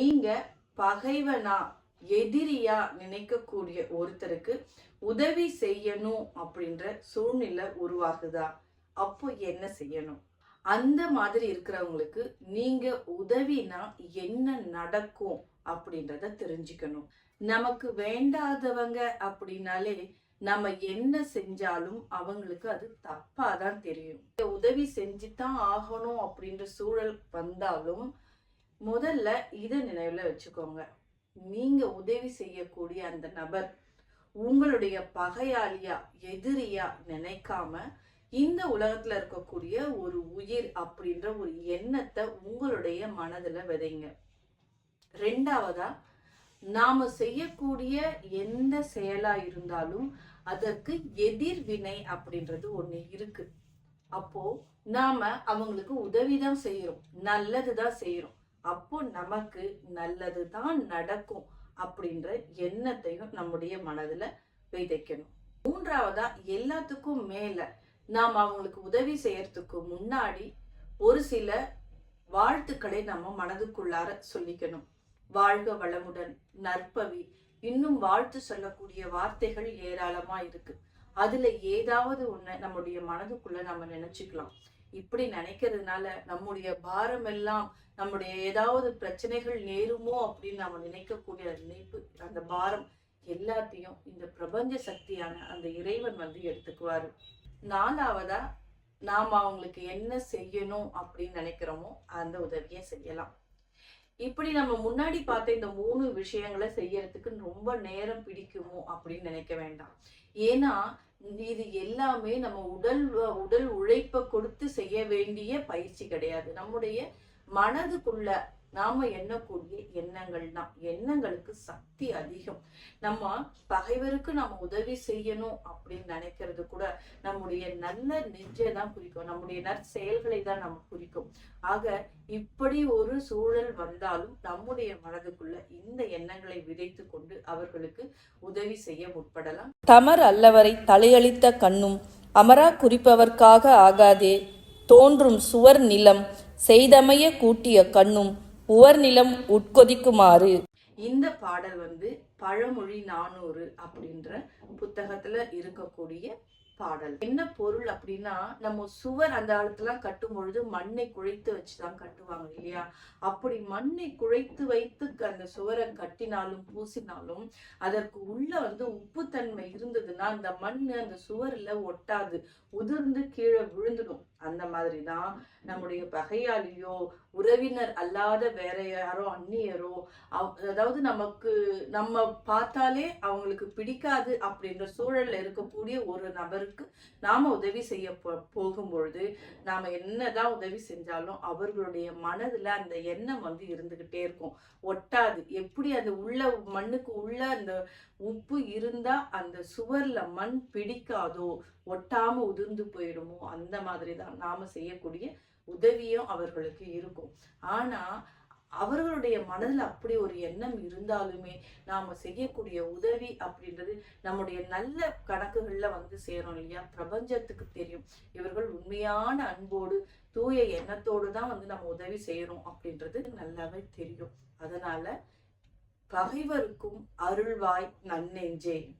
நீங்க பகைவனா எதிரியா நினைக்கக்கூடிய ஒருத்தருக்கு உதவி செய்யணும் அப்படின்ற சூழ்நிலை உருவாகுதா? அப்போ என்ன செய்யணும்? அந்த மாதிரி இருக்கிறவங்களுக்கு நீங்க உதவினா என்ன நடக்கும் அப்படின்றத தெரிஞ்சுக்கணும். நமக்கு வேண்டாதவங்க அப்படின்னாலே நம்ம என்ன செஞ்சாலும் அவங்களுக்கு அது தப்பா தான் தெரியும். உதவி செஞ்சுதான் ஆகணும் அப்படின்ற சூழல் வந்தாலும் முதல்ல இதை நினைவில் வச்சுக்கோங்க. நீங்கள் உதவி செய்யக்கூடிய அந்த நபர் உங்களுடைய பகையாளியா எதிரியா நினைக்காம இந்த உலகத்துல இருக்கக்கூடிய ஒரு உயிர் அப்படின்ற ஒரு எண்ணத்தை உங்களுடைய மனதுல விதைங்க. ரெண்டாவதா நாம செய்யக்கூடிய எந்த செயலா இருந்தாலும் அதற்கு எதிர்வினை அப்படின்றது ஒண்ணு இருக்கு. அப்போ நாம அவங்களுக்கு உதவிதான் செய்யறோம் நல்லதுதான் செய்யறோம். அப்போ நமக்கு நல்லதுதான் நடக்கும் அப்படின்ற எண்ணத்தையும் நம்முடைய மனதுல விதைக்கணும். மூன்றாவதா எல்லாத்துக்கும் மேல நாம் அவங்களுக்கு உதவி செய்யறதுக்கு முன்னாடி ஒரு சில வாழ்த்துக்களை நம்ம மனதுக்குள்ளார சொல்லிக்கணும். வாழ்க வளமுடன் நற்பவி. இன்னும் வாழ்த்து சொல்லக்கூடிய வார்த்தைகள் ஏராளமா இருக்கு. அதுல ஏதாவது ஒண்ணு நம்முடைய மனதுக்குள்ள நம்ம நினைச்சுக்கலாம். இப்படி நினைக்கிறதுனால நம்முடைய பாரம் எல்லாம் நம்முடைய ஏதாவது பிரச்சனைகள் நேருமோ அப்படின்னு நம்ம நினைக்கக்கூடிய நினைப்பு அந்த பாரம் எல்லாத்தையும் இந்த பிரபஞ்ச சக்தியான அந்த இறைவன் வந்து எடுத்துக்குவாரு. நாலாவதா நாம் அவங்களுக்கு என்ன செய்யணும் அப்படின்னு நினைக்கிறோமோ அந்த உதவியை செய்யலாம். இப்படி நம்ம முன்னாடி பார்த்த இந்த மூணு விஷயங்களை செய்யறதுக்கு ரொம்ப நேரம் பிடிக்குமோ அப்படின்னு நினைக்க வேண்டாம். ஏன்னா இது எல்லாமே நம்ம உடல் உடல் உழைப்பை கொடுத்து செய்ய வேண்டிய பயிற்சி கிடையாது. நம்முடைய மனதுக்குள்ள நாம எண்ணக்கூடிய எண்ணங்கள் தான் எண்ணங்களுக்கு சக்தி அதிகம். நம்ம பகைவருக்கு நம்ம உதவி செய்யணும் அப்படின்னு நினைக்கிறது கூட நம்முடைய நல்ல நெஞ்சை தான் குறிக்கும். நம்முடைய நற்செயல்களை தான் நம்ம குறிக்கும். ஆக இப்படி ஒரு சூழல் வந்தாலும் நம்முடைய மனதுக்குள்ள இந்த எண்ணங்களை விதைத்து கொண்டு அவர்களுக்கு உதவி செய்ய முற்படலாம். தமர் அல்லவரை தலையளித்த கண்ணும் அமரா குறிப்பவர்க்காக ஆகாதே. தோன்றும் சுவர் நிலம் செய்தமைய கூட்டிய கண்ணும் உவர்நிலம் உட்கொதிக்குமாறு. இந்த பாடல் வந்து பழமொழி நானூறு அப்படின்ற புத்தகத்துல இருக்கக்கூடிய பாடல். என்ன பொருள் அப்படின்னா நம்ம சுவர் அந்த காலத்துல கட்டும் பொழுது மண்ணை குழைத்து வச்சுதான் கட்டுவாங்க இல்லையா? அப்படி மண்ணை குழைத்து வைத்து அந்த சுவரை கட்டினாலும் பூசினாலும் அதற்கு உள்ள வந்து உப்புத்தன்மை இருந்ததுன்னா அந்த மண் அந்த சுவர்ல ஒட்டாது உதிர்ந்து கீழே விழுந்துடும். அந்த மாதிரி தான் நம்முடைய பகையாளியோ உறவினர் அல்லாத வேற யாரோ அந்நியரோ அவ்- அதாவது நமக்கு நம்ம பார்த்தாலே அவங்களுக்கு பிடிக்காது அப்படின்ற சூழல்ல இருக்கக்கூடிய ஒரு நபருக்கு நாம உதவி செய்ய போ- போகும்பொழுது நாம என்னதான் உதவி செஞ்சாலும் அவர்களுடைய மனதுல அந்த எண்ணம் வந்து இருந்துகிட்டே இருக்கும். ஒட்டாது. எப்படி அந்த உள்ள மண்ணுக்கு உள்ள அந்த உப்பு இருந்தா அந்த சுவர்ல மண் பிடிக்காதோ ஒட்டாம உதிர்ந்து போயிடுமோ அந்த மாதிரி தான் நாம செய்யக்கூடிய உதவியும் அவர்களுக்கு இருக்கும். ஆனா அவர்களுடைய மனதில் அப்படி ஒரு எண்ணம் இருந்தாலுமே நாம செய்யக்கூடிய உதவி அப்படின்றது நம்முடைய நல்ல கணக்குகள்ல வந்து சேரும் இல்லையா? பிரபஞ்சத்துக்கு தெரியும். இவர்கள் உண்மையான அன்போடு தூய எண்ணத்தோடு தான் வந்து நம்ம உதவி செய்யறோம் அப்படின்றது நல்லாவே தெரியும். அதனால பகைவருக்கும் அருள்வாய் நன்னெஞ்சே.